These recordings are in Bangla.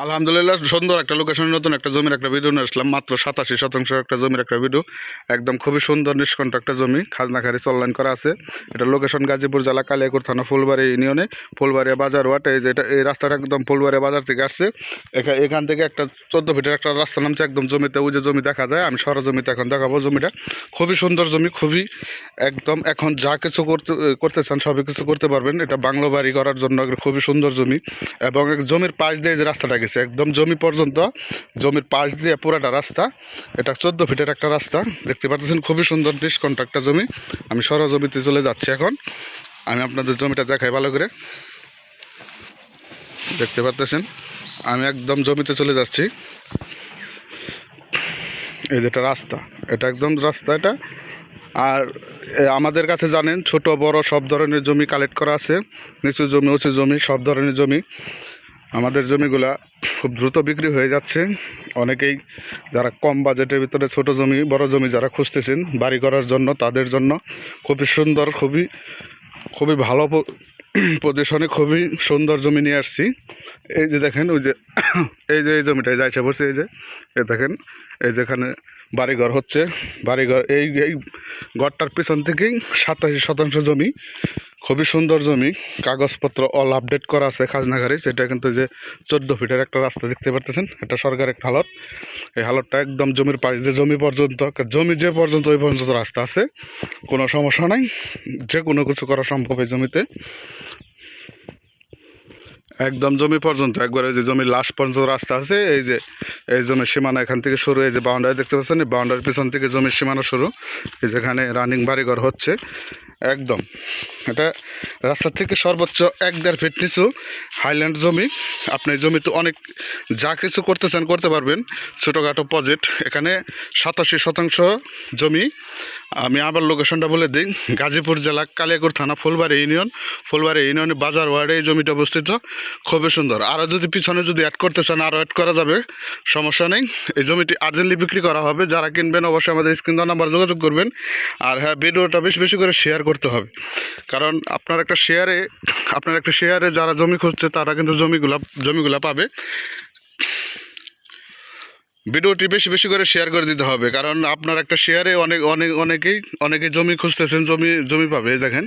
আলহামদুলিল্লাহ, সুন্দর একটা লোকেশনে নতুন একটা জমির একটা ভিডিও নিয়ে আসলাম। মাত্র সাতাশি শতাংশ একটা জমির একটা ভিডিও একদম খুবই সুন্দর নিষ্কণ্ঠ একটা জমি। খাজনাখারি চল্লাইন করা আছে। এটা লোকেশন গাজীপুর জেলা কালিয়াকুর থানা ফুলবাড়ি ইউনিয়নে ফুলবাড়িয়া বাজার ওয়াট এই যে এটা, এই রাস্তাটা একদম ফুলবাড়িয়া বাজার থেকে আসছে। এখা- এখান থেকে একটা চোদ্দ ফিটের একটা রাস্তা নামছে। একদম জমিতে, ওই যে জমি দেখা যায়, আমি সর জমিতে এখন দেখাবো জমিটা। খুবই সুন্দর জমি, খুবই একদম এখন যা কিছু করতে করতে চান সবই কিছু করতে পারবেন। এটা বাংলো বাড়ি করার জন্য খুবই সুন্দর জমি। এবং জমির পাশ দিয়ে যে রাস্তাটা গেছে একদম জমি পর্যন্ত, জমির পাশ দিয়ে পুরাটা রাস্তা। এটা চোদ্দ ফিটের একটা রাস্তা। দেখতে পাচ্ছেন খুবই সুন্দর ডিসকন্ট একটা জমি। আমি সর জমিতে চলে যাচ্ছি এখন। আমি আপনাদের জমিটা দেখাই ভালো করে। দেখতে পাচ্ছেন আমি একদম জমিতে চলে যাচ্ছি। এই যেটা রাস্তা। এটা একদম রাস্তা এটা। আর আমাদের কাছে জানেন, ছোট, বড় সব ধরনের জমি কালেক্ট করা আছে। নিচু জমি, উঁচু জমি, সব ধরনের জমি। আমাদের জমিগুলা খুব দ্রুত বিক্রি হয়ে যাচ্ছে। অনেকেই যারা কম বাজেটের ভিতরে ছোট জমি, বড় জমি যারা খুঁজতেছেন, বাড়ি করার জন্য, তাদের জন্য খুবই সুন্দর, খুবই খুবই ভালো পজিশনে খুবই সুন্দর জমি নিয়ে আসছি। এই যে দেখেন, ওই যে, এই যে এই জমিটা যাইছে বসে এই যে এই দেখেন, এই যেখানে বাড়িঘর হচ্ছে। বাড়িঘর, এই এই ঘরটার পিছন থেকেই সাতাশি শতাংশ জমি খুবই সুন্দর জমি, কাগজপত্র অল আপডেট করা আছে খাজনাঘারি সেটা কিন্তু যে চোদ্দ ফিটের একটা রাস্তা দেখতে পারতেছেন, এটা সরকারের একটা হালত এই হালতটা একদম জমির পাশ দিয়ে জমি পর্যন্ত, জমি যে পর্যন্ত, ওই পর্যন্ত রাস্তা আছে, কোনো সমস্যা নাই, যে কোনো কিছু করা সম্ভব এই জমিতে। একদম জমি পর্যন্ত, একবার ওই যে জমির লাস্ট পর্যন্ত রাস্তা আছে, এই যে, এই জমির সীমানা এখান থেকে শুরু, এই যে বাউন্ডারি দেখতে পাচ্ছেন, এই বাউন্ডারির পিছন থেকে জমির সীমানা শুরু, এই যেখানে রানিং বাড়িঘর হচ্ছে, একদম। এটা রাস্তা থেকে সর্বোচ্চ এক দেড় ফিট নিচু হাইল্যান্ড জমি। আপনি জমিতে অনেক যা কিছু করতে চান করতে পারবেন। ছোটোখাটো প্রজেক্ট এখানে সাতাশি শতাংশ জমি। আমি আবার লোকেশনটা বলে দিই। গাজীপুর জেলা কালিয়াকুর থানা ফুলবাড়ি ইউনিয়ন ফুলবাড়ি ইউনিয়নে বাজার ওয়ার্ডে এই জমিটা অবস্থিত। খুবই সুন্দর। আরও যদি পিছনে যদি অ্যাড করতে চান আরও অ্যাড করা যাবে। সমস্যা নেই। এই জমিটি আর্জেন্টলি বিক্রি করা হবে। যারা কিনবেন, অবশ্যই আমাদের স্ক্রিন নাম্বার যোগাযোগ করবেন। আর হ্যাঁ ভিডিওটা বেশি বেশি করে শেয়ার করতে হবে। কারণ আপনার একটা শেয়ারে আপনার একটা শেয়ারে যারা জমি খুঁজছে, তারা কিন্তু জমিগুলা জমিগুলা পাবে। ভিডিওটি বেশি বেশি করে শেয়ার করে দিতে হবে। কারণ আপনার একটা শেয়ারে অনেক অনেক, অনেকেই অনেকে জমি খুঁজতেছেন, জমি জমি পাবে, দেখেন।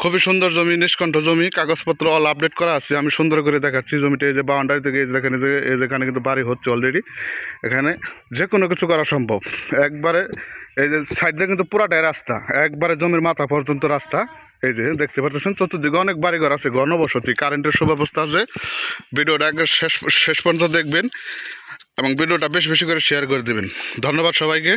খুবই সুন্দর জমি, নিষ্কণ্ঠ জমি, কাগজপত্র অল আপডেট করা আছে। আমি সুন্দর করে দেখাচ্ছি জমিটা, এই যে বাউন্ডারি থেকে, এই দেখেন, এই যেখানে কিন্তু বাড়ি হচ্ছে অলরেডি এখানে যে কোনো কিছু করা সম্ভব। একবারে, এই যে সাইড কিন্তু পুরাটাই রাস্তা। একবারে জমির মাথা পর্যন্ত রাস্তা। এই যে দেখতে পাচ্ছেন, চতুর্দিকে অনেক বাড়িঘর আছে, ঘনবসতি, কারেন্টের সুব্যবস্থা আছে। ভিডিওটা একবার শেষ শেষ পর্যন্ত দেখবেন এবং ভিডিওটা বেশি বেশি করে শেয়ার করে দেবেন। ধন্যবাদ সবাইকে।